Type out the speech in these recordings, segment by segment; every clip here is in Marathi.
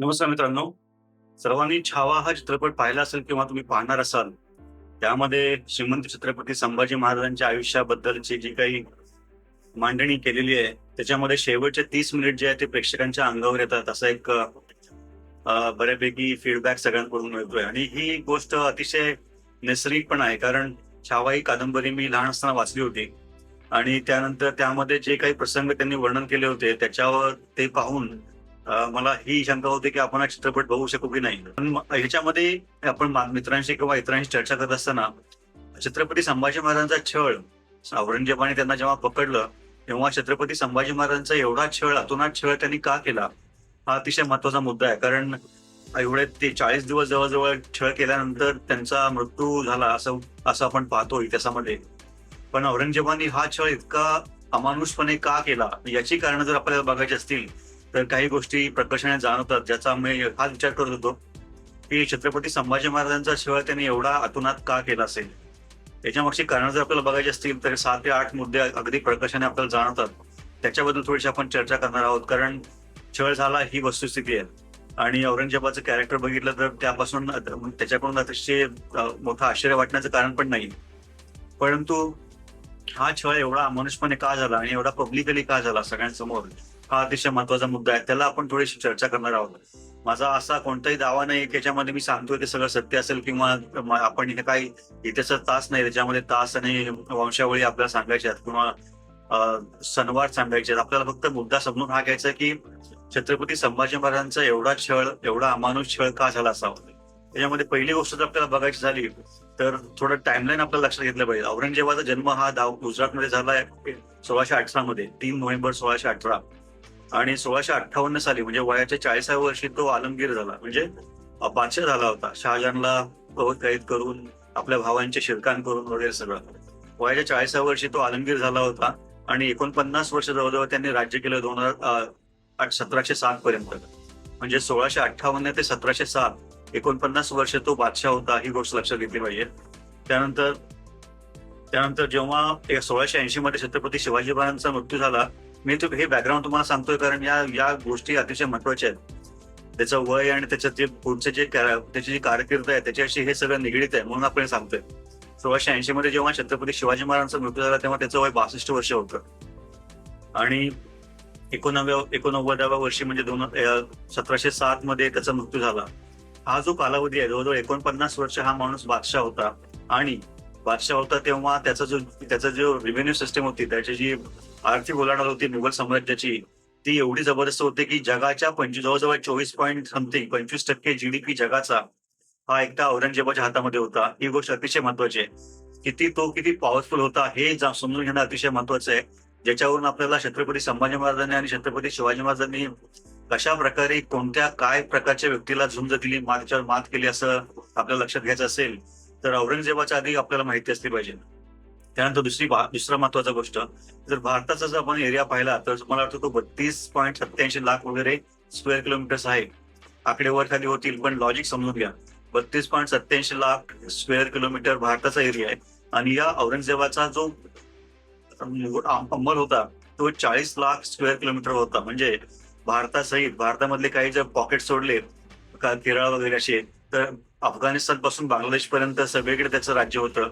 नमस्कार मित्रांनो. सर्वांनी छावा हा चित्रपट पाहिला असेल किंवा तुम्ही पाहणार असाल त्यामध्ये श्रीमंत छत्रपती संभाजी महाराजांच्या आयुष्याबद्दलची जी काही मांडणी केलेली आहे त्याच्यामध्ये शेवटचे तीस मिनिट जे आहे ते प्रेक्षकांच्या अंगावर येतात. असा एक बऱ्यापैकी फीडबॅक सगळ्यांकडून मिळतोय. आणि ही गोष्ट अतिशय नैसर्गिक पण आहे कारण छावा ही कादंबरी मी लहान असताना वाचली होती. आणि त्यानंतर त्यामध्ये जे काही प्रसंग त्यांनी वर्णन केले होते त्याच्यावर ते पाहून मला ही शंका होती की आपण हा चित्रपट बघू शकू की नाही. पण ह्याच्यामध्ये आपण मित्रांशी किंवा इतरांशी चर्चा करत असताना छत्रपती संभाजी महाराजांचा छळ औरंगजेबाने त्यांना जेव्हा पकडलं तेव्हा छत्रपती संभाजी महाराजांचा एवढा छळ अतोनात छळ त्यांनी का केला हा अतिशय महत्त्वाचा मुद्दा आहे. कारण एवढे ते चाळीस दिवस जवळजवळ छळ केल्यानंतर त्यांचा मृत्यू झाला असं असं आपण पाहतो इतिहासामध्ये. पण औरंगजेबाने हा छळ इतका अमानुषपणे का केला याची कारण जर आपल्याला बघायची असतील तर काही गोष्टी प्रकर्षाने जाणवतात ज्याचा मी हाच विचार करत होतो की छत्रपती संभाजी महाराजांचा शिवाय त्यांनी एवढा अतुनात का केला असेल? याच्यामागची कारण जर आपल्याला बघायची असतील तर सात ते आठ मुद्दे अगदी प्रकर्षाने आपल्याला जाणवतात. त्याच्याबद्दल थोडीशी आपण चर्चा करणार आहोत कारण छळ झाला ही वस्तुस्थिती आहे. आणि औरंगजेबाचं कॅरेक्टर बघितलं तर त्यापासून त्याच्याकडून अतिशय मोठं आश्चर्य वाटण्याचं कारण पण नाही. परंतु हा छळ एवढा अमानुषपणे का झाला आणि एवढा पब्लिकली का झाला सगळ्यांसमोर? हा अतिशय महत्त्वाचा मुद्दा आहे. त्याला आपण थोडीशी चर्चा करणार आहोत. माझा असा कोणताही दावा नाही की त्याच्यामध्ये मी सांगतोय ते सगळं सत्य असेल किंवा आपण इथे काही इतिहासात तास नाही त्याच्यामध्ये तास आणि वंशावळी आपल्याला सांगायच्या आहेत किंवा सणवार सांगायचे आपल्याला फक्त मुद्दा समजून हा घ्यायचा की छत्रपती संभाजी महाराजांचा एवढा छळ एवढा अमानुष छळ का झाला असावा? त्याच्यामध्ये पहिली गोष्ट जर आपल्याला बघायची झाली तर थोडं टाइमलाईन आपल्याला लक्षात घेतलं पाहिजे. औरंगजेबाचा जन्म हा दाव गुजरातमध्ये झाला आहे सोळाशे अठरा मध्ये तीन नोव्हेंबर सोळाशे अठरा. आणि सोळाशे अठ्ठावन्न साली म्हणजे वयाच्या चाळीसाव्या वर्षी तो आलमगीर झाला. म्हणजे बादशाह झाला होता. शहाजहानला कैद करून आपल्या भावांचे शिरकान करून वगैरे सगळं. वयाच्या चाळीसाव्या वर्षी तो आलमगीर झाला होता आणि एकोणपन्नास वर्ष जवळजवळ त्यांनी राज्य केलं दोन हजार सतराशे सात पर्यंत. म्हणजे सोळाशे अठ्ठावन्न ते सतराशे सात एकोणपन्नास वर्ष तो बादशाह होता ही गोष्ट लक्षात घेतली पाहिजे. त्यानंतर त्यानंतर जेव्हा सोळाशे ऐंशी मध्ये छत्रपती शिवाजी महाराजांचा मृत्यू झाला मी तो हे बॅकग्राऊंड तुम्हाला सांगतोय कारण या या गोष्टी अतिशय महत्त्वाच्या आहेत. त्याचं वय आणि त्याचं जे पुढचे जे त्याची जी कारकीर्द आहे त्याच्याशी हे सगळं निगडीत आहे म्हणून आपण सांगतोय. सोळाशे ऐंशी मध्ये जेव्हा छत्रपती शिवाजी महाराजांचा मृत्यू झाला तेव्हा त्याचं वय बासष्ट वर्ष होतं. आणि एकोणव्या एकोणनव्वदाव्या वर्षी म्हणजे दोन सतराशे सात मध्ये त्याचा मृत्यू झाला. हा जो कालावधी आहे जवळजवळ एकोणपन्नास वर्ष हा माणूस बादशाह होता. आणि बादशाह होता तेव्हा त्याचा जो त्याचा जो रेव्हेन्यू सिस्टम होती त्याची जी आर्थिक उलाढाल होती मुघल साम्राज्याची ती एवढी जबरदस्त होती की जगाच्या पंचवीस जवळजवळ चोवीस पॉईंट समथिंग पंचवीस टक्के जीडीपी जगाचा हा एकटा औरंगजेबाच्या हातामध्ये होता. ही गोष्ट अतिशय महत्वाची आहे. किती तो किती पॉवरफुल होता हे जा- समजून घेणं अतिशय महत्वाचं आहे. ज्याच्यावरून आपल्याला छत्रपती संभाजी महाराजांनी आणि छत्रपती शिवाजी महाराजांनी कशा प्रकारे कोणत्या काय प्रकारच्या व्यक्तीला झुंज दिली मातच्यावर मात केली असं आपल्याला लक्षात घ्यायचं असेल तर औरंगजेबाच्या आधी आपल्याला माहिती असली पाहिजे. त्यानंतर दुसरी दुसरा महत्त्वाचा गोष्ट जर भारताचा जर आपण एरिया पाहिला तर मला वाटतं तो बत्तीस पॉईंट सत्याऐंशी लाख वगैरे स्क्वेअर किलोमीटर्स आहे. आकडे वर खाली होतील पण लॉजिक समजून घ्या. बत्तीस पॉईंट सत्याऐंशी लाख स्क्वेअर किलोमीटर भारताचा एरिया आहे. आणि या औरंगजेबाचा जो अंमल होता तो चाळीस लाख स्क्वेअर किलोमीटर होता. म्हणजे भारतासहित भारतामधले काही जर पॉकेट सोडले का- केरळ वगैरे असे तर अफगाणिस्तानपासून बांगलादेश पर्यंत सगळीकडे त्याचं राज्य होतं.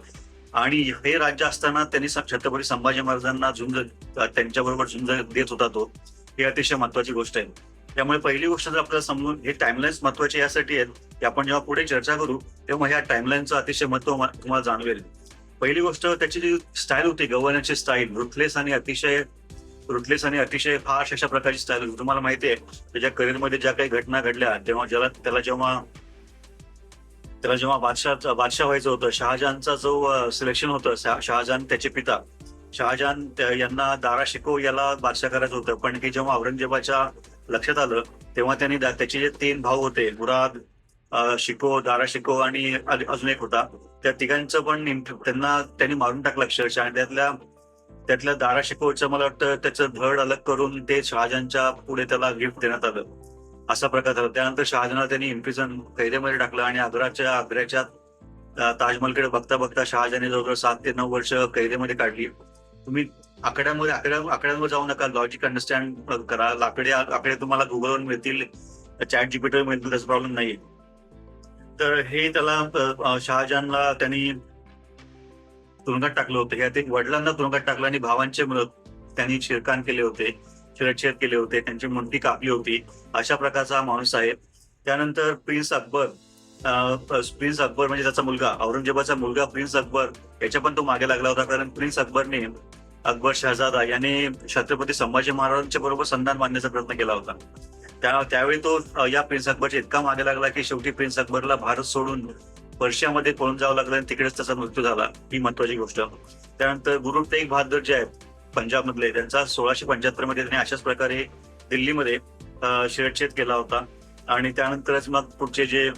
आणि हे राज्य असताना त्यांनी छत्रपती संभाजी महाराजांना झुंज त्यांच्याबरोबर झुंज देत होता तो. ही अतिशय महत्वाची गोष्ट आहे. त्यामुळे पहिली गोष्ट जर आपल्याला समजून हे टाइमलाईन्स महत्त्वाचे यासाठी आहेत की आपण जेव्हा पुढे चर्चा करू तेव्हा ह्या टाइमलाईनचं अतिशय महत्त्व तुम्हाला जाणवेल. पहिली गोष्ट त्याची जी स्टाईल होती गव्हर्नरची स्टाईल रुथलेस आणि अतिशय रुथलेस आणि अतिशय फार अशा प्रकारची स्टाईल होती. तुम्हाला माहिती आहे त्याच्या करिअरमध्ये ज्या काही घटना घडल्या तेव्हा ज्याला त्याला जेव्हा त्याला जेव्हा बादशाह बादशाह व्हायचं होतं शहाजहानचा जो सिलेक्शन होतं शहाजहान त्याचे पिता शहाजहान यांना दारा शिको याला बादशाह करायचं होतं. पण हे जेव्हा औरंगजेबाच्या लक्षात आलं तेव्हा त्यांनी त्याचे जे तीन भाऊ होते मुराद शिको दारा शिको आणि अजून एक होता. त्या तिघांचं पण त्यांना त्यांनी मारून टाकलं अक्षरशः आणि त्यातल्या त्यातल्या दारा शिकोचं मला वाटतं त्याचं धड अलग करून ते शहाजहानच्या पुढे त्याला गिफ्ट देण्यात आलं. असा प्रकार झाला. त्यानंतर शहाजहान त्यांनी इन्फ्युजन कैदेमध्ये टाकलं आणि आग्राच्या आग्र्याच्या ताजमहलकडे बघता बघता शहाजहानने जवळजवळ सात ते नऊ वर्ष कैदेमध्ये काढली. तुम्ही आकड्यामध्ये आकड्या आकड्यांवर जाऊ नका. लॉजिक अंडरस्टँड करा. लाकडे आकडे तुम्हाला गुगलवर मिळतील. चॅट जीपीटीवर मिळतील. त्याचा प्रॉब्लेम नाही तर हे त्याला शहाजहानला त्यांनी तुरुंगात टाकलं होतं. ह्या ते वडिलांना तुरुंगात टाकलं आणि भावांचे मृत त्यांनी शिरकान केले होते. शिरच्छेद केले होते त्यांची मुंडी कापली होती अशा प्रकारचा हा माणूस आहे. त्यानंतर प्रिन्स अकबर प्रिन्स अकबर म्हणजे त्याचा मुलगा औरंगजेबाचा मुलगा प्रिन्स अकबर याच्या पण तो मागे लागला होता कारण प्रिन्स अकबरने अकबर शहजादा याने छत्रपती संभाजी महाराजांच्या बरोबर संधान बांधण्याचा प्रयत्न केला होता. त्या त्यावेळी तो या प्रिन्स अकबरच्या इतका मागे लागला की शेवटी प्रिन्स अकबरला भारत सोडून पर्शियामध्ये पळून जावं लागलं आणि तिकडेच त्याचा मृत्यू झाला ही महत्वाची गोष्ट. त्यानंतर गुरु तेग बहादूर जे आहेत पंजाब मधले त्यांचा सोळाशे पंच्याहत्तरमध्ये त्यांनी अशाच प्रकारे दिल्लीमध्ये शिरच्छेद केला होता. आणि त्यानंतरच मग पुढचे जे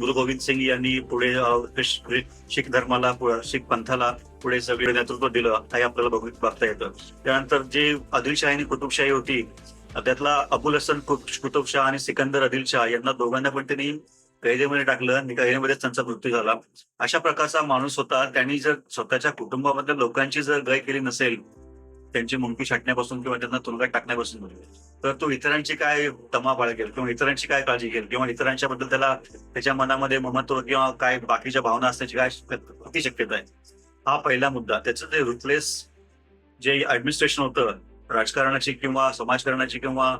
गुरु गोविंद सिंग यांनी पुढे शीख धर्माला शीख पंथाला पुढे सगळे नेतृत्व दिलं हे आपल्याला बघू बघता येतं. त्यानंतर जे आदिलशाही आणि कुतुबशाही होती त्यातला अबुल हसन कुतुबशाह आणि सिकंदर आदिलशाह यांना दोघांना पण त्यांनी कैदेमध्ये टाकलं आणि कैदेमध्येच त्यांचा मृत्यू झाला. अशा प्रकारचा माणूस होता. त्यांनी जर स्वतःच्या कुटुंबामधल्या लोकांची जर गय केली नसेल त्यांची मुंडकी छाटण्यापासून किंवा त्यांना तुरुंगात टाकण्यापासून तर तो इतरांची काय तमा बाळगेल किंवा इतरांची काय काळजी घेईल किंवा इतरांच्या बद्दल त्याला त्याच्या मनामध्ये ममत्व किंवा काय बाकीच्या भावना असण्याची काय किती शक्यता आहे? हा पहिला मुद्दा. त्याचं जे रुथलेस जे ऍडमिनिस्ट्रेशन होतं राजकारणाची किंवा समाजकारणाची किंवा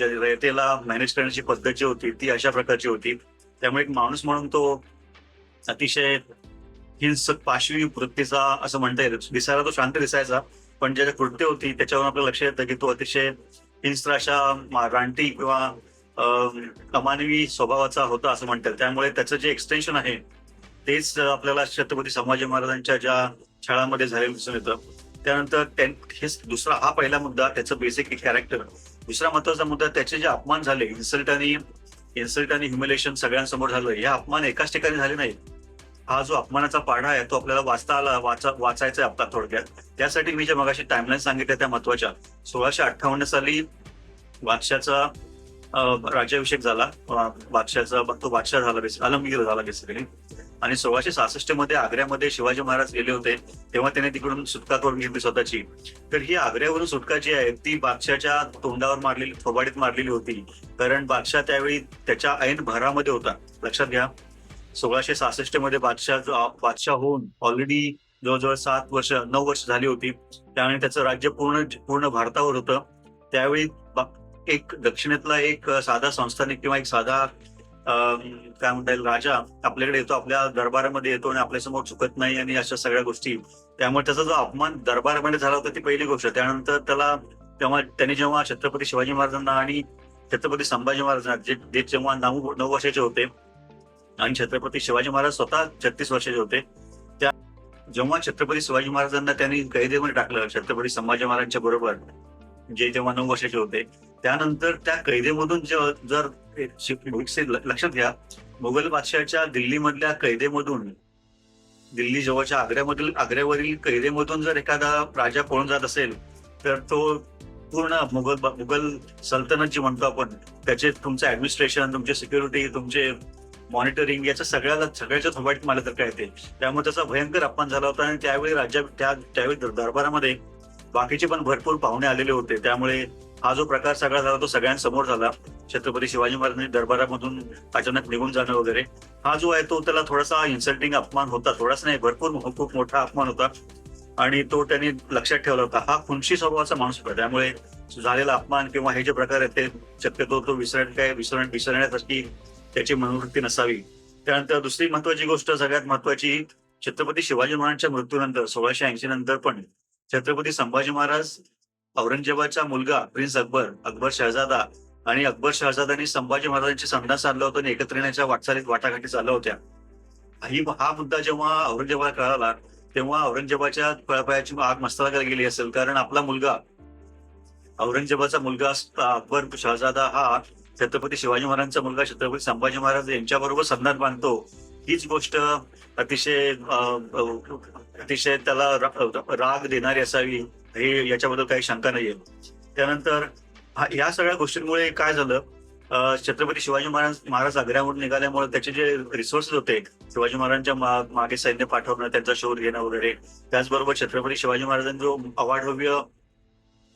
रयतेला मॅनेज करण्याची पद्धत जी होती ती अशा प्रकारची होती. त्यामुळे एक माणूस म्हणून तो अतिशय हिंसक पाशवी वृत्तीचा असं म्हणता येईल. दिसायला तो शांत दिसायचा. पण ज्याच्या कृत्य होती त्याच्यावर आपलं लक्ष येतं की तो अतिशय हिंस्त्र अशा रानटी किंवा अमानवी स्वभावाचा होता असं म्हणतात. त्यामुळे त्याचं जे एक्सटेन्शन आहे तेच आपल्याला छत्रपती संभाजी महाराजांच्या ज्या छळामध्ये झालेलं दिसून येतं. त्यानंतर हे दुसरा हा पहिला मुद्दा त्याचं बेसिक कॅरेक्टर दुसरा महत्त्वाचा मुद्दा त्याचे जे अपमान झाले इन्सल्ट आणि इन्सल्ट आणि ह्युमिलेशन सगळ्यांसमोर झालं हे अपमान एकाच ठिकाणी झाले नाही हा जो अपमानाचा पाढा आहे तो आपल्याला वाचता आला वाचा वाचायचा आहे आपला थोडक्यात. त्यासाठी मी ज्या मगाशी टाइमलाईन सांगितल्या त्या महत्त्वाच्या सोळाशे अठ्ठावन्न साली बादशाचा राज्याभिषेक झाला. बादशाचा तो बादशाह झाला बेसिक आलमगीर झाला बेसिकली आणि सोळाशे सहासष्टमध्ये आग्र्यामध्ये शिवाजी महाराज गेले होते तेव्हा त्याने तिकडून सुटका करून घेतली स्वतःची. तर ही आग्र्यावरून सुटका जी आहे ती बादशाच्या तोंडावर मारलेली थोबाडीत मारलेली होती. कारण बादशाह त्यावेळी त्याच्या ऐन भरामध्ये होता. लक्षात घ्या. सोळाशे सहासष्टमध्ये बादशाह बादशाह होऊन ऑलरेडी जवळजवळ सात वर्ष नऊ वर्ष झाली होती. त्यामुळे त्याचं राज्य पूर्ण पूर्ण भारतावर होतं. त्यावेळी एक दक्षिणेतला एक साधा संस्थानिक किंवा एक साधा काय म्हणता येईल राजा आपल्याकडे येतो आपल्या दरबारामध्ये येतो आणि आपल्यासमोर चुकत नाही आणि अशा सगळ्या गोष्टी. त्यामुळे त्याचा जो अपमान दरबारामध्ये झाला होता ती पहिली गोष्ट. त्यानंतर त्याला तेव्हा त्यांनी जेव्हा छत्रपती शिवाजी महाराजांना आणि छत्रपती संभाजी महाराजांना जे जे जेव्हा नऊ नऊ वर्षाचे होते आणि छत्रपती शिवाजी महाराज स्वतः छत्तीस वर्षाचे होते त्या जेव्हा छत्रपती शिवाजी महाराजांना त्यांनी कैदेमध्ये टाकलं छत्रपती संभाजी महाराजांच्या बरोबर जे तेव्हा नऊ वर्षाचे होते त्यानंतर त्या कैदेमधून जर लक्षात घ्या मुघल बादशाहच्या दिल्लीमधल्या कैदेमधून दिल्ली जवळच्या आग्र्यामधील आग्र्यावरील कैदेमधून जर एखादा राजा पळून जात असेल तर तो पूर्ण मुघल मुघल सल्तनत जी म्हणतो आपण त्याचे तुमचं ऍडमिनिस्ट्रेशन तुमचे सिक्युरिटी तुमचे मॉनिटरिंग याच्या सगळ्याला सगळ्याच्या थोबाटीत मला तर काय येते त्यामुळे त्याचा भयंकर अपमान झाला होता आणि त्यावेळी राज्या त्या त्यावेळी दरबारामध्ये बाकीचे पण भरपूर पाहुणे आलेले होते. त्यामुळे हा जो प्रकार सगळा झाला तो सगळ्यांसमोर झाला. छत्रपती शिवाजी महाराजांनी दरबारामधून अचानक निघून जाणं वगैरे. हा जो आहे तो त्याला थोडासा इन्सल्टिंग अपमान होता. थोडासा नाही भरपूर खूप मोठा अपमान होता. आणि तो त्यांनी लक्षात ठेवला होता. हा खुनशी स्वभावाचा माणूस होता. त्यामुळे झालेला अपमान किंवा हे जे प्रकार आहेत ते शक्यतो तो विसरण काय विसरण विसरण्यासाठी त्याची मनोवृत्ती नसावी. त्यानंतर दुसरी महत्वाची गोष्ट सगळ्यात महत्वाची छत्रपती शिवाजी महाराजांच्या मृत्यूनंतर सोळाशे ऐंशी नंतर पण छत्रपती संभाजी महाराज औरंगजेबाचा मुलगा प्रिन्स अकबर अकबर शहजादा आणि अकबर शहजादांनी संभाजी महाराजांची संधान साधला होतं आणि एकत्र येण्याच्या वाटचालीत वाटाघाटी चालल्या होत्या. ही हा मुद्दा जेव्हा औरंगजेबाला कळाला तेव्हा औरंगजेबाच्या पळपायाची आग मस्तकाला गेली असेल. कारण आपला मुलगा औरंगजेबाचा मुलगा अकबर शहजादा हा छत्रपती शिवाजी महाराजांचा मुलगा छत्रपती संभाजी महाराज यांच्याबरोबर संधान बांधतो. हीच गोष्ट अतिशय अतिशय त्याला राग देणारी असावी हे याच्याबद्दल काही शंका नाहीये. त्यानंतर या सगळ्या गोष्टींमुळे काय झालं? छत्रपती शिवाजी महाराज महाराज आग्र्यावरून निघाल्यामुळे त्याचे जे रिसोर्सेस होते शिवाजी महाराजांच्या मागे सैन्य पाठवणं त्यांचा शोध घेणं वगैरे त्याचबरोबर छत्रपती शिवाजी महाराजांनी जो अवाढव्य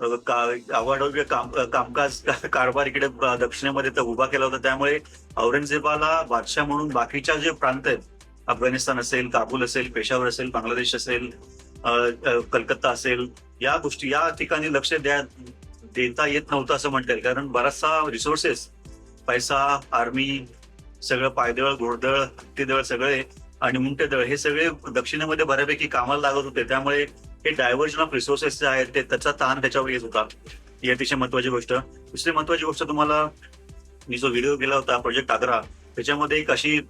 का- अवाढव्य काम कामकाज कारभार इकडे दक्षिणेमध्ये तर उभा केला होता. त्यामुळे औरंगजेबाला बादशाह म्हणून बाकीच्या जे प्रांत आहेत अफगाणिस्तान असेल काबूल असेल पेशावर असेल बांगलादेश असेल कलकत्ता असेल या गोष्टी या ठिकाणी लक्ष द्या देता येत नव्हतं असं म्हणता येईल. कारण बराचसा रिसोर्सेस पैसा आर्मी सगळं पायदळ घोडदळ हत्तीदळ सगळे आणि मुंटेदळ हे सगळे दक्षिणेमध्ये बऱ्यापैकी कामाला लागत होते. त्यामुळे हे डायव्हर्जन ऑफ रिसोर्सेस जे आहेत ते त्याचा ताण त्याच्यावर येत होता. ही अतिशय महत्वाची गोष्ट. दुसरी महत्वाची गोष्ट तुम्हाला मी जो व्हिडिओ केला होता प्रोजेक्ट आग्रा त्याच्यामध्ये एक अशी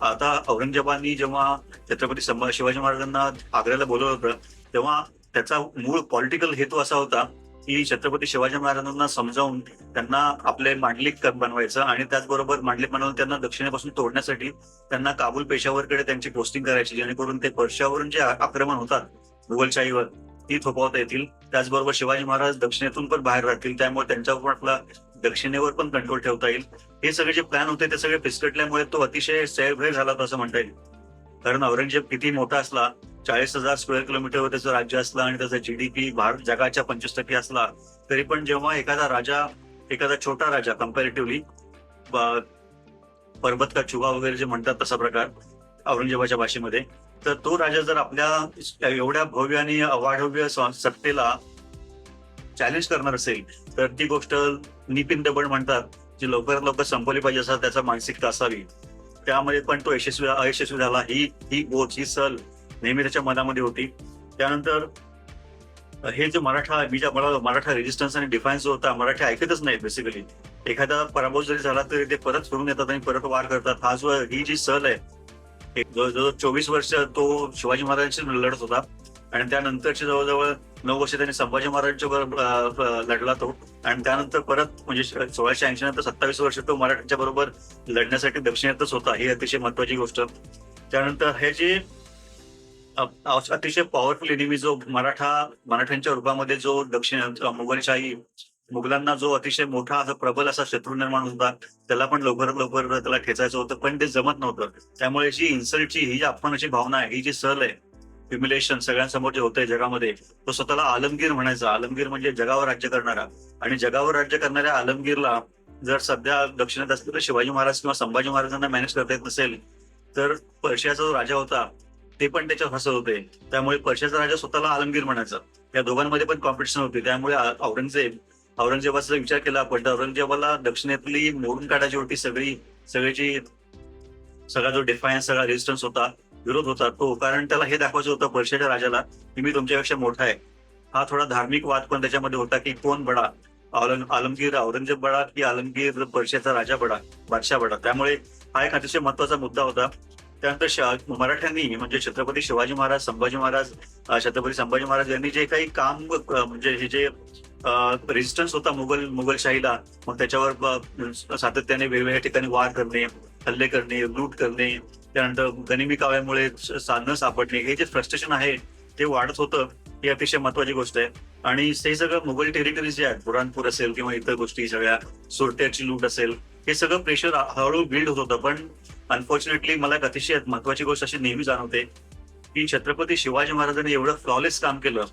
आता औरंगजेबानी जेव्हा छत्रपती शिवाजी महाराजांना आग्र्याला बोलवलं होतं तेव्हा त्याचा मूळ पॉलिटिकल हेतू असा होता की छत्रपती शिवाजी महाराजांना समजावून त्यांना आपले मांडलिक बनवायचं आणि त्याचबरोबर मांडलिक बनवून त्यांना दक्षिणेपासून तोडण्यासाठी त्यांना काबूल पेशावरकडे त्यांची पोस्टिंग करायची जेणेकरून ते पर्शियावरून जे आक्रमण होतात मुघलशाहीवर ती थोपवता येतील. त्याचबरोबर शिवाजी महाराज दक्षिणेतून पण बाहेर राहतील. त्यामुळे त्यांच्यावर पण आपला दक्षिणेवर पण कंट्रोल ठेवता येईल. हे सगळे जे प्लॅन होते ते सगळे फिसकटल्यामुळे तो अतिशय सैरभैर झाला होता असं म्हणता येईल. कारण औरंगजेब किती मोठा असला चाळीस हजार स्क्वेअर किलोमीटरवर त्याचं राज्य असलं आणि त्याचा जीडीपी भारत जगाच्या पंचवीस टक्के असला तरी पण जेव्हा एखादा राजा एखादा छोटा राजा कम्पॅरेटिव्हली पर्वत का चुगा वगैरे जे म्हणतात तसा प्रकार औरंगजेबाच्या भाषेमध्ये तर तो राजा जर आपल्या एवढ्या भव्य आणि अवाढव्य सत्तेला चॅलेंज करणार असेल तर ती गोष्ट निपिन दबड म्हणतात जी लवकरात लवकर संपवली पाहिजे असा त्याचा मानसिकता असावी. त्यामध्ये पण तो यशस्वी अयशस्वी झाला. ही ही बोच ही सल नेहमी त्याच्या मनामध्ये होती. त्यानंतर हे जे मराठा मी ज्या मला मराठा रेजिस्टन्स आणि डिफायन्स जो होता मराठी ऐकतच नाही बेसिकली एखादा पराभव जरी झाला तरी ते परत फिरून येतात आणि परत वार करतात. हा जो ही जी सल आहे जवळजवळ चोवीस वर्ष तो शिवाजी महाराजांशी लढत होता. आणि त्यानंतरचे जवळजवळ नऊ वर्ष त्यांनी संभाजी महाराजांच्या बरोबर लढला तो. आणि त्यानंतर परत म्हणजे सोळाशे ऐंशी नंतर सत्तावीस वर्ष तो मराठ्यांच्या बरोबर लढण्यासाठी दक्षिणेतच होता. ही अतिशय महत्वाची गोष्ट. त्यानंतर हे जे अतिशय पॉवरफुल एनिमी जो मराठा मराठ्यांच्या रूपामध्ये जो दक्षिण मुघलशाही मुघलांना जो अतिशय मोठा असा प्रबल असा शत्रू निर्माण होता त्याला पण लवकरात लवकर त्याला ठेचायचं होतं पण ते जमत नव्हतं. त्यामुळे जी इन्सल्टची ही जी अपमानाची भावना आहे ही जी सहल आहे ह्युमिलेशन सगळ्यांसमोर जे होतंय जगामध्ये तो स्वतःला आलमगीर म्हणायचा. आलमगीर म्हणजे जगावर राज्य करणारा. आणि जगावर राज्य करणाऱ्या आलमगीरला जर सध्या दक्षिणेत असलेलं शिवाजी महाराज किंवा संभाजी महाराजांना मॅनेज करता येत नसेल तर पर्शियाचा जो राजा होता ते पण त्याच्यावर हसत होते. त्यामुळे पर्शियाचा राजा स्वतःला आलमगीर म्हणायचा. या दोघांमध्ये पण कॉम्पिटिशन होती. त्यामुळे औरंगजेब औरंगजेबाचा विचार केला पण औरंगजेबाला दक्षिणेतली मोडून काढायची होती सगळी सगळ्याची सगळा जो डिफायन्स सगळा रेजिस्टन्स होता विरोध होता तो कारण त्याला हे दाखवायचं होतं पर्शियाच्या राजाला की मी तुमच्यापेक्षा मोठा आहे. हा थोडा धार्मिक वाद पण त्याच्यामध्ये होता की कोण बडा? औरंग आलमगीर औरंगजेब बडा की आलमगीर पर्शियाचा राजा बडा बादशाह बडा? त्यामुळे हा एक अतिशय महत्त्वाचा मुद्दा होता. त्यानंतर मराठ्यांनी म्हणजे छत्रपती शिवाजी महाराज संभाजी महाराज छत्रपती संभाजी महाराज यांनी जे काही काम म्हणजे हे जे रेजिस्टन्स होता मुघल मुघलशाहीला. मग त्याच्यावर सातत्याने वेगवेगळ्या ठिकाणी वार करणे हल्ले करणे लूट करणे त्यानंतर गनिमी काव्यामुळे साधनं सापडणे हे जे फ्रस्ट्रेशन आहे ते वाढत होतं ही अतिशय महत्वाची गोष्ट आहे. आणि ते सगळं मुघल टेरिटरीज जे आहेत बुरानपूर असेल किंवा इतर गोष्टी सगळ्या सोरट्याची लूट असेल हे सगळं प्रेशर हळूहळू बिल्ड होत होतं. पण अनफॉर्च्युनेटली मला एक अतिशय महत्वाची गोष्ट अशी नेहमी जाणवते की छत्रपती शिवाजी महाराजांनी एवढं फ्लॉलेस काम केलं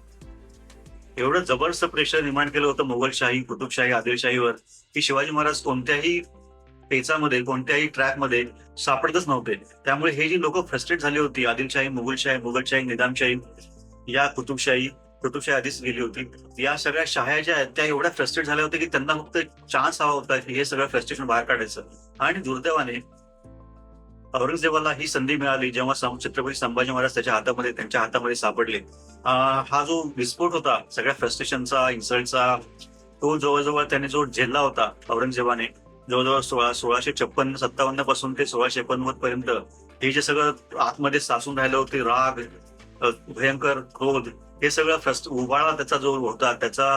एवढं जबरदस्त प्रेशर निर्माण केलं होतं मुघलशाही कुतुबशाही आदिलशाहीवर की शिवाजी महाराज कोणत्याही पेचामध्ये कोणत्याही ट्रॅकमध्ये सापडतच नव्हते. त्यामुळे हे जी लोक फ्रस्ट्रेट झाली होती आदिलशाही मुघलशाही मुघलशाही निजामशाही या कुतुबशाही कुतुबशाही आधीच गेली होती या सगळ्या शाह्या ज्या आहेत त्या एवढ्या फ्रस्ट्रेट झाल्या होत्या की त्यांना फक्त चान्स हवा होता की हे सगळं फ्रस्ट्रेशन बाहेर काढायचं. आणि दुर्दैवाने औरंगजेबाला ही संधी मिळाली जेव्हा छत्रपती संभाजी महाराज त्याच्या हातामध्ये त्यांच्या हातामध्ये सापडले. हा जो विस्फोट होता सगळ्या फ्रस्ट्रेशनचा इन्सल्टचा तो जवळजवळ त्याने जो झेलला होता औरंगजेबाने जवळजवळ सोळा सोळाशे छप्पन सत्तावन्नपासून ते सोळाशे एकोणनव्वद पर्यंत हे जे सगळं आतमध्ये सासून राहिलं होते राग भयंकर क्रोध हे सगळं फ्रस्ट उबाळा त्याचा जो होता त्याचा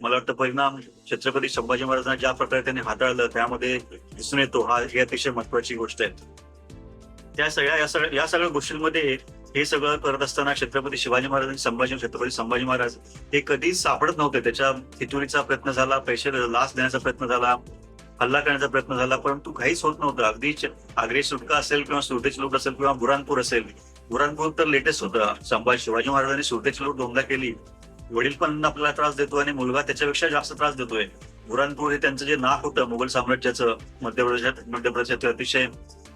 मला वाटतं परिणाम छत्रपती संभाजी महाराजांना ज्या प्रकारे त्यांनी हाताळलं त्यामध्ये दिसून येतो. हा ही अतिशय महत्वाची गोष्ट आहे. त्या सगळ्या या सगळ्या या सगळ्या गोष्टींमध्ये हे सगळं करत असताना छत्रपती शिवाजी महाराज आणि संभाजी छत्रपती संभाजी महाराज हे कधीच सापडत नव्हते. त्याच्या फितुरीचा प्रयत्न झाला पैसे लाच देण्याचा प्रयत्न झाला हल्ला करण्याचा प्रयत्न झाला परंतु काहीच होत नव्हतं. अगदी आग्रे सुटका असेल किंवा सुरतेच लोट असेल किंवा बुरानपूर असेल बुरानपूर तर लेटेस्ट होतं. संभाजी शिवाजी महाराजांनी सुरतेच लोट दोनदा केली. वडील पण आपल्याला त्रास देतो आणि मुलगा त्याच्यापेक्षा जास्त त्रास देतोय. बुरानपूर हे त्यांचं जे नाक होतं मुघल साम्राज्याचं मध्य प्रदेशात मध्य प्रदेशात अतिशय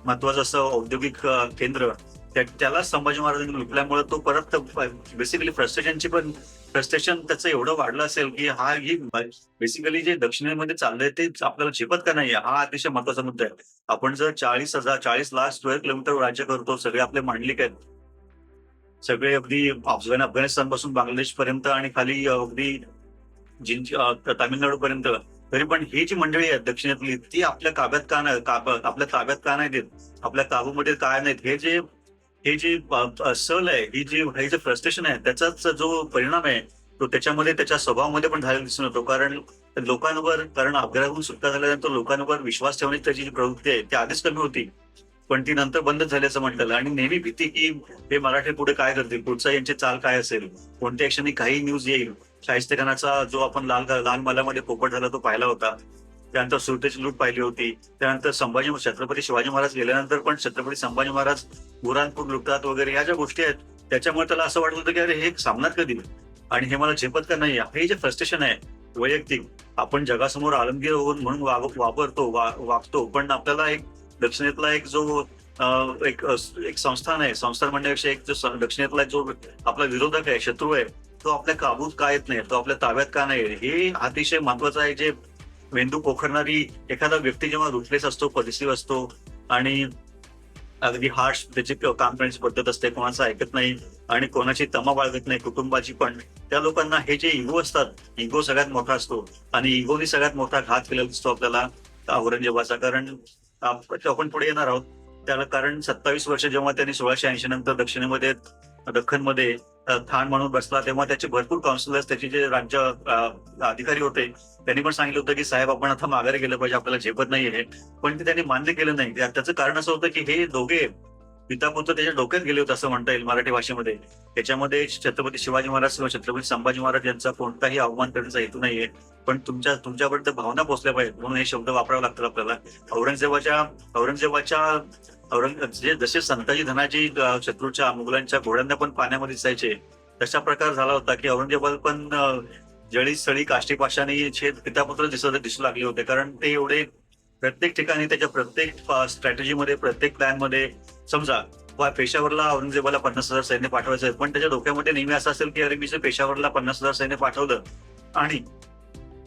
महत्वाचं असं औद्योगिक केंद्र त्या- त्याला संभाजी महाराजांनी लुटल्यामुळे तो परत बेसिकली फ्रस्ट्रेशनची पण फ्रस्ट्रेशन त्याचं एवढं वाढलं असेल की हा ही बेसिकली जे दक्षिणेमध्ये चाललंय ते आपल्याला झेपत का नाही हा अतिशय महत्त्वाचा मुद्दा आहे. आपण जर चाळीस हजार चाळीस लाख स्क्वेअर किलोमीटर राज्य करतो सगळे आपले मांडलिक आहेत. सगळे अगदी अफगाण अफगाणिस्तानपासून बांगलादेश पर्यंत आणि खाली अगदी तामिळनाडू पर्यंत तरी पण ही जी मंडळी आहेत दक्षिणेतली ती आपल्या काब्यात का नाही आपल्या ताब्यात का नाही देत? आपल्या काबूमध्ये काय नाहीत? हे जे हे जी सल आहे ही जी हे जे फ्रस्ट्रेशन आहे त्याचाच जो परिणाम आहे तो त्याच्यामध्ये त्याच्या स्वभावामध्ये पण झालेला दिसून येतो. कारण लोकांवर कारण अपघातातून सुटका झाल्यानंतर लोकांवर विश्वास ठेवण्याची त्याची जी प्रवृत्ती आहे ती आधीच कमी होती. पण ती नंतर बंद झाल्याचं म्हटलं आणि नेहमी भीती की हे मराठी पुढे काय करतील? पुढचा यांची चाल काय असेल? कोणत्या क्षणी काही न्यूज येईल? शाहिस्तेखानाचा जो आपण लाल लाल मलामध्ये पोपट झाला तो पाहिला होता. त्यानंतर सुरतेची लूट पाहिली होती. त्यानंतर संभाजी छत्रपती शिवाजी महाराज गेल्यानंतर पण छत्रपती संभाजी महाराज बुरानपूर लुटतात वगैरे ह्या ज्या गोष्टी आहेत त्याच्यामुळे त्याला असं वाटत होतं की अरे हे सामनात कधी आणि हे मला झेपत का नाही हे जे फ्रस्ट्रेशन आहे वैयक्तिक आपण जगासमोर आलमगीर होऊन म्हणून वापरतो वा- वागतो पण आपल्याला एक दक्षिणेतला एक जो एक एक संस्थान आहे संस्थान म्हणण्यापेक्षा एक जो दक्षिणेतला जो आपला विरोधक आहे शत्रू आहे तो आपल्या काबूत का येत नाही? तो आपल्या ताब्यात का नाही हे अतिशय महत्वाचं आहे. जे मेंदू पोखरणारी एखादा व्यक्ती जेव्हा रुटलेस असतो पॉझिटिव्ह असतो आणि अगदी हार्श त्याची काम करण्याची पद्धत असते कोणाचं ऐकत नाही आणि कोणाची तमा बाळगत नाही कुटुंबाची पण त्या लोकांना हे जे इगो असतात इगो सगळ्यात मोठा असतो आणि इगोनी सगळ्यात मोठा घात केलेला दिसतो आपल्याला औरंगजेबाचा. कारण आपण पुढे येणार आहोत. त्याला कारण सत्तावीस वर्ष जेव्हा त्यांनी सोळाशे ऐंशी नंतर दक्षिणेमध्ये दख्खनमध्ये अ, ठाण म्हणून बसला तेव्हा त्याचे भरपूर काउन्सिलर्स त्याचे जे राज्य अधिकारी होते त्यांनी पण सांगितलं होतं की साहेब आपण आता माघारी गेलं पाहिजे आपल्याला झेपत नाही हे पण ते त्यांनी मान्य केलं नाही. त्याचं कारण असं होतं की हे दोघे पितापुत्र त्याच्या डोक्यात गेले होते असं म्हणता येईल मराठी भाषेमध्ये. त्याच्यामध्ये छत्रपती शिवाजी महाराज किंवा छत्रपती संभाजी महाराज यांचा कोणताही अवमान करण्याचा हेतू नाहीये. पण तुमच्या तुमच्यापर्यंत भावना पोहोचल्या पाहिजेत म्हणून हे शब्द वापरावे लागतात आपल्याला. औरंगजेबाच्या औरंगजेबाच्या औरंगजे जसे संताजी धनाजी शत्रूच्या मुघलांच्या घोड्यांना पण पाण्यामध्ये दिसायचे तशा प्रकार झाला होता की औरंगजेबाला पण जळी सळी काष्टीपाशाने छेद पितापुत्र दिसत दिसू लागले होते. कारण ते एवढे प्रत्येक ठिकाणी त्याच्या प्रत्येक स्ट्रॅटेजीमध्ये प्रत्येक प्लॅनमध्ये समजा पेशावरला औरंगजेबाला पन्नास हजार सैन्य पाठवायचं पण त्याच्या डोक्यामध्ये नेहमी असं असेल की अरे मी पेशावरला पन्नास हजार सैन्य पाठवलं आणि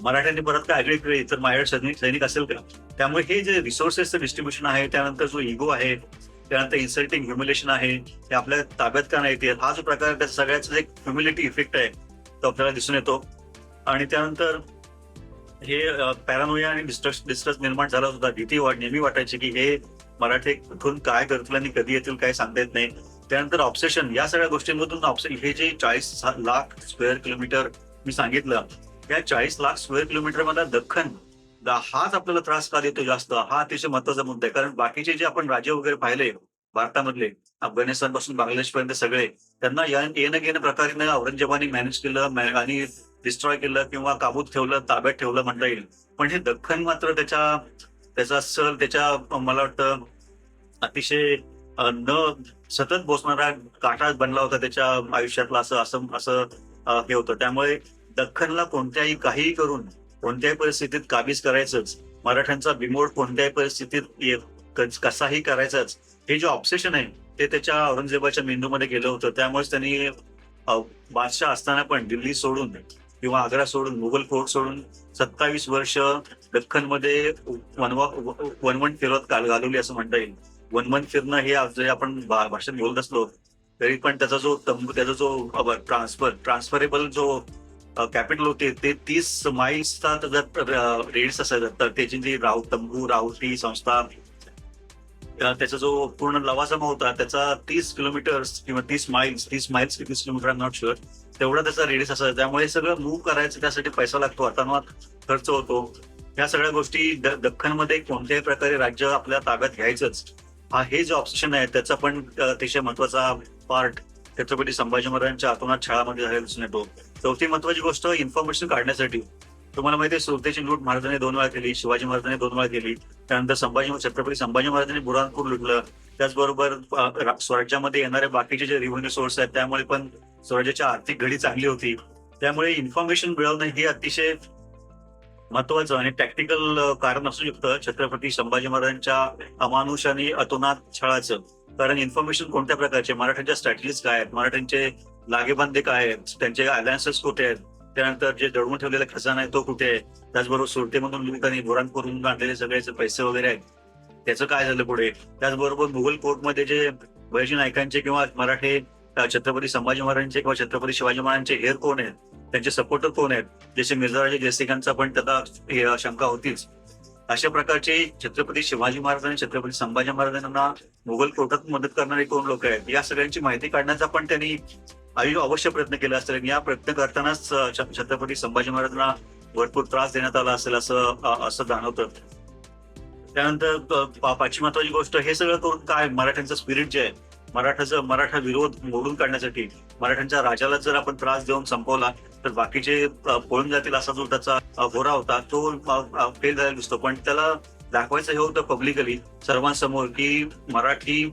मराठ्यांनी परत काय आगळे केली तर माझ्याकडे सैनिक सैनिक असेल का? त्यामुळे हे जे रिसोर्सेसचं डिस्ट्रीब्युशन आहे त्यानंतर जो इगो आहे त्यानंतर इन्सल्टिंग ह्युमिलेशन आहे ते आपल्या ताब्यात का नाही येते? हा जो प्रकार त्या सगळ्याचा एक ह्युमिलिटी इफेक्ट आहे तो आपल्याला दिसून येतो. आणि त्यानंतर हे पॅरानोया आणि डिस्ट्रस डिस्ट्रस निर्माण झाला होता. भीती वाट नेहमी वाटायची की हे मराठे कुठून काय करतील आणि कधी येतील काय सांगता येत नाही. त्यानंतर ऑब्सेशन या सगळ्या गोष्टींमधून ऑब्से हे जे चाळीस लाख स्क्वेअर किलोमीटर मी सांगितलं या चाळीस लाख स्क्वेअर किलोमीटर मधला दख्खन हाच आपल्याला त्रास का देतो जास्त? हा अतिशय महत्त्वाचा मुद्दा आहे. कारण बाकीचे जे आपण राज्य वगैरे पाहिले भारतामधले अफगाणिस्तानपासून बांगलादेश पर्यंत सगळे त्यांना येणं घेणं प्रकारे औरंगजेबाने मॅनेज केलं आणि डिस्ट्रॉय केलं किंवा काबूत ठेवलं ताब्यात ठेवलं म्हणता येईल. पण हे दख्खन मात्र त्याच्या त्याचा सर त्याच्या मला वाटतं अतिशय न सतत बोसणारा काटा बनला होता त्याच्या आयुष्यातला असं असं असं हे होतं. त्यामुळे दख्खनला कोणत्याही काहीही करून कोणत्याही परिस्थितीत काबीज करायचंच मराठ्यांचा बिमोड कोणत्याही परिस्थितीत कसाही करायचाच हे जे ऑब्सेशन आहे ते त्याच्या औरंगजेबाच्या मेंदूमध्ये गेलं होतं. त्यामुळेच त्यांनी बादशाह असताना पण दिल्ली सोडून किंवा आग्रा सोडून मुघल फोर्ट सोडून सत्तावीस वर्ष दख्खनमध्ये वनवा वनवन फिरत काल घालवली असं म्हणता येईल. वनवन फिरणं हे आज आपण भाषेत बोलत असलो तरी पण त्याचा जो तंबू त्याचा जो ट्रान्सफर ट्रान्सफरेबल जो कॅपिटल होते ते तीस माईल्सचा रेड्स असायचा तर त्याची जी राहू तंबू राहुटी संस्था त्याचा जो पूर्ण लवाजमा होता त्याचा तीस किलोमीटर किंवा तीस माइल्स तीस माइल्स की तीस किलोमीटर नॉट शुअर तेवढा त्याचा रेडियस असायचा. त्यामुळे सगळं मूव्ह करायचं त्यासाठी पैसा लागतो अतोनात खर्च होतो. ह्या सगळ्या गोष्टी दख्खनमध्ये कोणत्याही प्रकारे राज्य आपल्या ताब्यात घ्यायचंच. हा हे जे ऑप्शन आहे त्याचा पण अतिशय महत्त्वाचा पार्ट छत्रपती संभाजी महाराजांच्या आतोनात छळामध्ये झालेला दिसून येतो चौथी महत्वाची गोष्ट इन्फॉर्मेशन काढण्यासाठी. तुम्हाला माहिती आहे सुरतेची लूट महाराजांनी दोन वेळा केली शिवाजी महाराजांनी दोन वेळा केली. त्यानंतर संभाजी छत्रपती संभाजी महाराजांनी बुरहानपूर लुटलं. त्याचबरोबर स्वराज्यामध्ये येणारे बाकीचे जे रेव्हेन्यू सोर्स आहेत त्यामुळे पण स्वराज्याची आर्थिक घडी चांगली होती. त्यामुळे इन्फॉर्मेशन मिळवणं हे अतिशय महत्वाचं आणि टॅक्टिकल कारण असू शकतं छत्रपती संभाजी महाराजांच्या अमानुष आणि अतोनात छळाचं कारण इन्फॉर्मेशन कोणत्या प्रकारचे? मराठ्यांच्या स्ट्रॅटेजीज काय आहेत? मराठ्यांचे लागेबांधे काय आहेत? त्यांचे अलायन्सेस कुठे आहेत? त्यानंतर जे दडवून ठेवलेला खजाना आहे तो कुठे आहे? त्याचबरोबर सुरतेमधून लुटांनी बुरानपूरून आणलेले सगळ्याचे पैसे वगैरे आहेत त्याचं काय झालं पुढे? त्याचबरोबर मुघल कोर्टमध्ये जे बहिजी नायकांचे किंवा मराठे छत्रपती संभाजी महाराजांचे किंवा छत्रपती शिवाजी महाराजांचे हेर कोण आहेत? त्यांचे सपोर्टर कोण आहेत? जसे मिर्झाराजे जयसिंगांचा पण त्याला शंका होतीच. अशा प्रकारचे छत्रपती शिवाजी महाराज आणि छत्रपती संभाजी महाराजांना मुघल कोर्टात मदत करणारे कोण लोक आहेत? या सगळ्यांची माहिती काढण्याचा पण त्यांनी आयुष अवश्य प्रयत्न केला असेल आणि या प्रयत्न करतानाच छत्रपती संभाजी महाराजांना भरपूर त्रास देण्यात आला असेल असं असं जाणवतं. त्यानंतर पाचवी महत्वाची गोष्ट हे सगळं करून काय मराठ्यांचं स्पिरिट जे आहे मराठाचं मराठा विरोध मोडून काढण्यासाठी मराठ्यांच्या राजाला जर आपण त्रास देऊन संपवला तर बाकीचे पळून जातील असा जो त्याचा अ, घोरा होता तो फेल झालेला दिसतो. पण त्याला दाखवायचं हे होतं पब्लिकली सर्वांसमोर की मराठी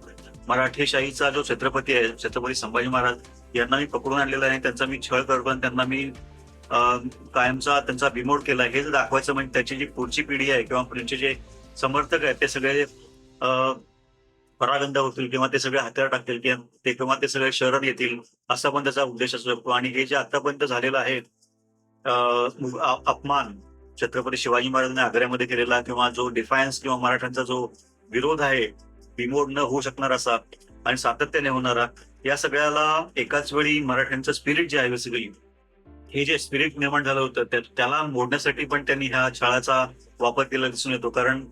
मराठेशाहीचा जो छत्रपती आहे छत्रपती संभाजी महाराज यांना मी पकडून आणलेलं आहे त्यांचा मी छळ करतो आणि त्यांना मी कायमचा त्यांचा बिमोड केला हे जर दाखवायचं म्हणजे त्याची जी पुढची पिढी आहे किंवा पुढचे जे समर्थक आहेत ते सगळे अ, परागंदा होतील किंवा ते सगळे हत्यार टाकतील किंवा ते किंवा ते सगळे शरण येतील असा पण त्याचा उद्देश असू शकतो. आणि हे जे आतापर्यंत झालेलं आहे अपमान छत्रपती शिवाजी महाराजांनी आग्र्यामध्ये केलेला किंवा जो डिफायन्स किंवा मराठ्यांचा जो विरोध आहे बिमोड न होऊ शकणार असा आणि सातत्याने होणारा या सगळ्याला एकाच वेळी मराठ्यांचं स्पिरिट जे आहे सगळी हे जे स्पिरिट निर्माण झालं होतं त्याला मोडण्यासाठी पण त्यांनी ह्या शाळाचा वापर केला दिसून येतो. कारण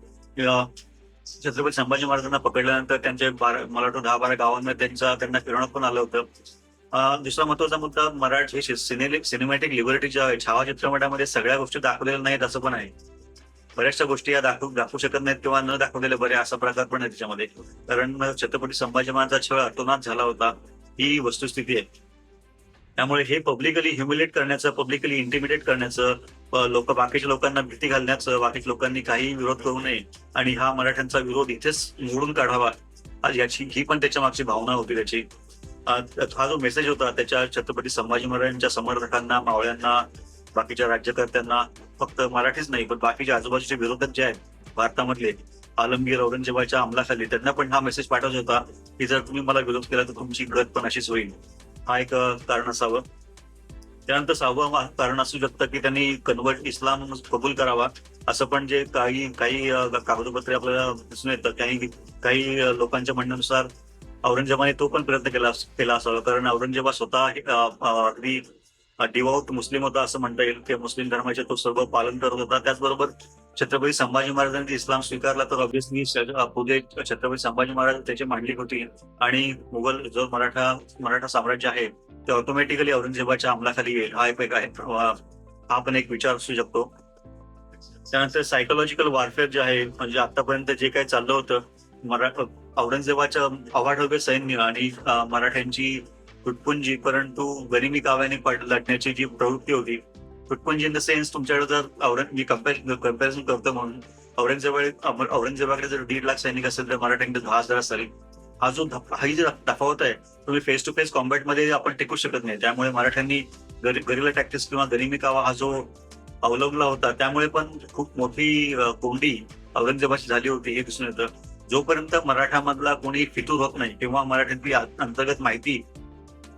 छत्रपती संभाजी महाराजांना पकडल्यानंतर त्यांचे बारा मला वाटतं दहा बारा गावांमध्ये त्यांचा त्यांना फिरवणं पण आलं होतं. दुसरा महत्त्वाचा मुद्दा मराठी सिनेमॅटिक लिबर्टी ज्या आहे छावा चित्रपटामध्ये सगळ्या गोष्टी दाखवलेल्या नाहीत असं पण आहे. बऱ्याचशा गोष्टी या दाखवू दाखवू शकत नाहीत किंवा न दाखवलेल्या बरे असा प्रकार पण आहे त्याच्यामध्ये. कारण छत्रपती संभाजी महाराजांचा छळ अतोनात झाला होता ही वस्तुस्थिती आहे. त्यामुळे हे पब्लिकली ह्युमिलेट करण्याचं पब्लिकली इंटिमिडेट करण्याचं लोक बाकीच्या लोकांना भीती घालण्याचं बाकीच्या लोकांनी काही विरोध करू नये आणि हा मराठ्यांचा विरोध इथेच मोडून काढावा आज याची ही पण त्याच्या मागची भावना होती त्याची. हा जो मेसेज होता त्याच्या छत्रपती संभाजी महाराजांच्या समर्थकांना मावळ्यांना बाकीच्या राज्यकर्त्यांना फक्त मराठीच नाही पण बाकीचे आजूबाजूचे विरोधक जे आहेत भारतामधले आलमगीर औरंगजेबाच्या अंमलाखाली त्यांना पण हा मेसेज पाठवत होता की जर तुम्ही मला विरोध केला तर तुमची गत पण अशीच होईल. हा एक कारण असावं. त्यानंतर सहावं कारण असू शकतं की त्यांनी कन्वर्ट इस्लाम कबूल करावा असं पण जे काही काही कागदपत्रे आपल्याला दिसून येतं. काही काही लोकांच्या म्हणण्यानुसार औरंगजेबाने तो पण प्रयत्न केला केला असावा. कारण औरंगजेबा स्वतः अगदी डिवाऊट मुस्लिम होता असं म्हणता येईल. की मुस्लिम धर्माचे तो सर्व पालन करत होता. त्याचबरोबर छत्रपती संभाजी महाराजांनी इस्लाम स्वीकारला तर ऑब्विसली पुढे छत्रपती संभाजी महाराज त्याची मांडली होती. आणि मुघल जो मराठा मराठा साम्राज्य आहे ते ऑटोमॅटिकली औरंगजेबाच्या अंमलाखाली येईल. हा एक एक आहे हा पण एक विचार असू शकतो. त्यानंतर सायकोलॉजिकल वॉरफेअर जे आहे म्हणजे आतापर्यंत जे काही चाललं होतं मरा औरंगजेबाच्या अवाढव्य सैन्य आणि मराठ्यांची तुटपुंजी परंतु गरिबी काव्याने लढण्याची जी प्रवृत्ती होती तुटपुंजी इन द सेन्स तुमच्याकडे जर औरंग मी कम्पॅर कंपॅरिझन करतो म्हणून औरंगजेबा औरंगजेबाकडे जर दीड लाख सैनिक असेल तर मराठ्यांकडे दहा हजार असेल. हा जो धप- हा जी तफावत आहे तुम्ही फेस टू फेस कॉम्बॅटमध्ये आपण टिकू शकत नाही. त्यामुळे मराठ्यांनी गरिला टॅक्टिस किंवा गरिमी कावा हा जो अवलंबला होता त्यामुळे पण खूप मोठी कोंडी औरंगजेबाची झाली होती हे दिसून येतं. जोपर्यंत मराठामधला कोणी फितूर होत नाही किंवा मराठ्यांची अंतर्गत माहिती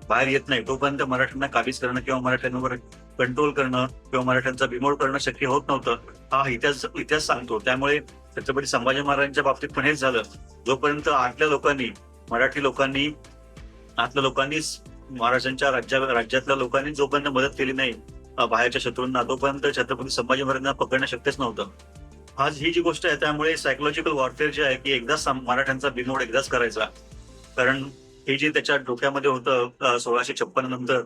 बाहेर येत नाही तोपर्यंत मराठ्यांना काबीज करणं किंवा मराठ्यांवर कंट्रोल करणं किंवा मराठ्यांचा बिमोड करणं शक्य होत नव्हतं. हा इतिहास इतिहास सांगतो. त्यामुळे छत्रपती संभाजी महाराजांच्या बाबतीत पण हेच झालं. जोपर्यंत आतल्या लोकांनी मराठी लोकांनी आतल्या लोकांनीच महाराजांच्या राज्या राज्यातल्या लोकांनी जोपर्यंत मदत केली नाही बाहेरच्या शत्रूंना तोपर्यंत छत्रपती संभाजी महाराजांना पकडणं शक्यच नव्हतं. आज ही जी गोष्ट आहे त्यामुळे सायकोलॉजिकल वॉरफेअर जे आहे की एकदाच मराठ्यांचा बिमोड एकदाच करायचा. कारण हे जे त्याच्या डोक्यामध्ये होतं सोळाशे छप्पन नंतर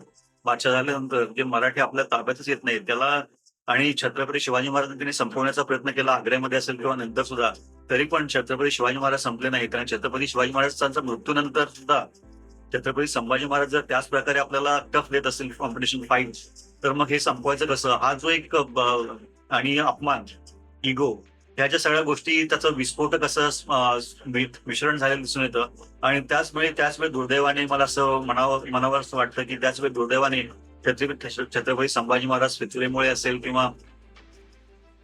बादशाह झाल्यानंतर जे मराठी आपल्या ताब्यातच येत नाही त्याला आणि छत्रपती शिवाजी महाराजांनी त्यांनी संपवण्याचा प्रयत्न केला आग्र्यामध्ये असेल किंवा नंतर सुद्धा तरी पण छत्रपती शिवाजी महाराज संपले नाहीत. आणि छत्रपती शिवाजी महाराजांचा मृत्यूनंतर सुद्धा छत्रपती संभाजी महाराज जर त्याच प्रकारे आपल्याला टफ देत असेल कॉम्पिटिशन फाईट तर मग हे संपवायचं कसं? हा जो एक आणि अपमान इगो ह्या ज्या सगळ्या गोष्टी त्याचं विस्फोटक असं मिश्रण झालेलं दिसून येतं. आणि त्याचवेळी त्याचवेळी त्याच दुर्दैवाने मला असं मनावर मनावर असं वाटतं की त्याचवेळी दुर्दैवाने छत्रपती छत्रपती संभाजी महाराज फितुरीमुळे असेल किंवा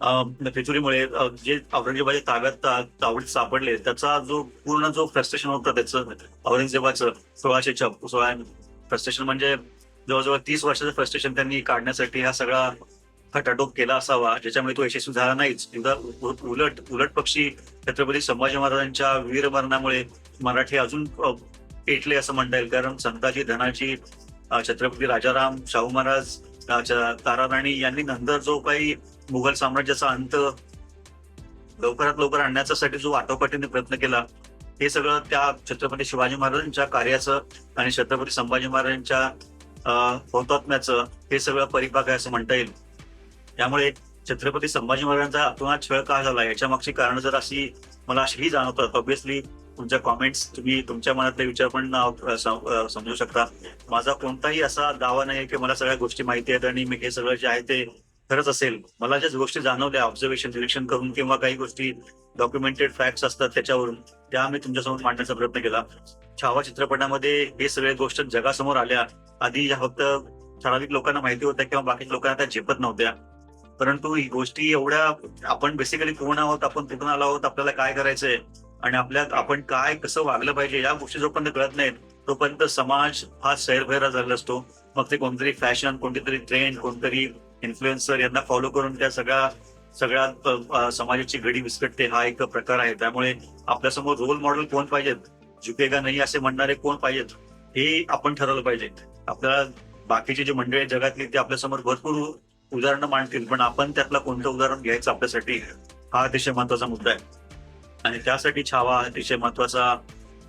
अं, फितुरीमुळे जे औरंगजेबाच्या ताब्यात तावडीत सापडले त्याचा जो पूर्ण जो फ्रस्ट्रेशन होता त्याचं औरंगजेबाचं सोळाशे छप सोळा फ्रस्ट्रेशन म्हणजे जवळजवळ तीस वर्षाचं फ्रस्ट्रेशन त्यांनी काढण्यासाठी हा सगळा खटाटोप केला असावा ज्याच्यामुळे तो यशस्वी झाला नाहीच. एकदा उलट उलट पक्षी छत्रपती संभाजी महाराजांच्या वीरमरणामुळे मराठी अजून पेटले असं म्हणता येईल. कारण संताजी धनाजी छत्रपती राजाराम शाहू महाराज ताराराणी यांनी नंतर जो काही मुघल साम्राज्याचा अंत लवकरात लवकर आणण्यासाठी जो आटोपाटीने प्रयत्न केला हे सगळं त्या छत्रपती शिवाजी महाराजांच्या कार्याचं आणि छत्रपती संभाजी महाराजांच्या हौतात्म्याचं हे सगळं परिपाक आहे असं म्हणता येईल. त्यामुळे छत्रपती संभाजी महाराजांचा अतोनात छळ का झाला? याच्या मागची कारण जर अशी मला अशीही जाणवतात ऑब्विसली तुमच्या कॉमेंट्स तुम्ही तुमच्या मनातले विचार पण समजू शकता. माझा कोणताही असा दावा नाही की मला सगळ्या गोष्टी माहिती आहेत आणि मी हे सगळं जे आहे ते खरंच असेल. मला ज्या गोष्टी जाणवल्या ऑब्झर्वेशन निरीक्षण करून किंवा काही गोष्टी डॉक्युमेंटेड फॅक्ट्स असतात त्याच्यावरून त्या मी तुमच्यासमोर मांडण्याचा प्रयत्न केला. छावा चित्रपटामध्ये हे सगळे गोष्ट जगासमोर आल्या. आधी या फक्त ठराविक लोकांना माहिती होत्या किंवा बाकीच्या लोकांना त्या झेपत नव्हत्या. परंतु ही गोष्टी एवढ्या आपण बेसिकली कोण आहोत आपण कुठून आलो आहोत आपल्याला काय करायचंय आणि आपल्या आपण काय कसं वागलं पाहिजे या गोष्टी जोपर्यंत कळत नाहीत तोपर्यंत समाज हा सैरभैरा झालेला असतो. मग ते कोणतरी फॅशन कोणतीतरी ट्रेंड कोणतरी इन्फ्लुएन्सर यांना फॉलो करून त्या सगळ्या सगळ्या समाजाची घडी विस्कटते हा एक प्रकार आहे. त्यामुळे आपल्यासमोर रोल मॉडेल कोण पाहिजेत? झुकेगा नाही असे म्हणणारे कोण पाहिजेत? हे आपण ठरवलं पाहिजे. आपल्याला बाकीचे जे मंडळी जगातली ते आपल्यासमोर भरपूर उदाहरणं मांडतील पण आपण त्यातलं कोणतं उदाहरण घ्यायचं आपल्यासाठी हा अतिशय महत्त्वाचा मुद्दा आहे. आणि त्यासाठी छावा अतिशय महत्त्वाचा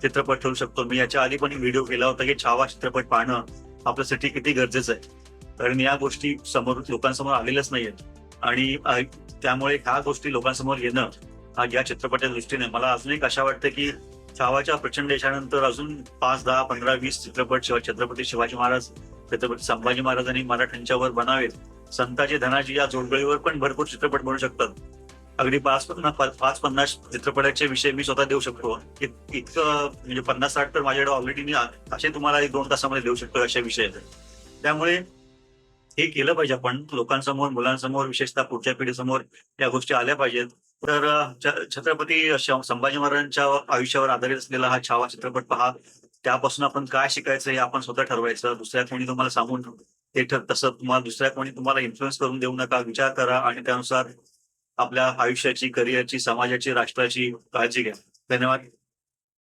चित्रपट ठेवू शकतो. मी याच्या आधी पण व्हिडिओ केला होता की छावा चित्रपट पाहणं आपल्यासाठी किती गरजेचं आहे. कारण या गोष्टी समोर लोकांसमोर आलेल्याच नाहीयेत. आणि त्यामुळे ह्या गोष्टी लोकांसमोर येणं हा या चित्रपटाच्या दृष्टीने मला अजून एक आशा वाटते की छावाच्या प्रचंड यशानंतर अजून पाच दहा पंधरा वीस चित्रपट शिवाय छत्रपती शिवाजी महाराज छत्रपती संभाजी महाराजांनी मराठ्यांच्यावर बनावेत. संताजी धनाजी या जोडगळीवर पण भरपूर चित्रपट बनू शकतात. अगदी पाच पन्नास पाच पन्नास चित्रपटाचे विषय मी स्वतः देऊ शकतो. इतकं म्हणजे पन्नास साठ तर माझ्याकडे ऑलरेडी मी असे तुम्हाला एक दोन तासामध्ये देऊ शकतो अशा विषय त्यामुळे हे केलं पाहिजे आपण लोकांसमोर मुलांसमोर विशेषतः पुढच्या पिढीसमोर या गोष्टी आल्या पाहिजेत. तर छत्रपती संभाजी महाराजांच्या आयुष्यावर आधारित असलेला हा छावा चित्रपट पहा. त्यापासून आपण काय शिकायचं हे आपण स्वतः ठरवायचं. दुसऱ्या कोणी तुम्हाला सांगून ते ठर तसं तुम्हाला दुसऱ्या कोणी तुम्हाला इन्फ्लुएन्स करून देऊ नका. विचार करा आणि त्यानुसार आपल्या आयुष्याची करिअरची समाजाची राष्ट्राची काळजी घ्या. धन्यवाद.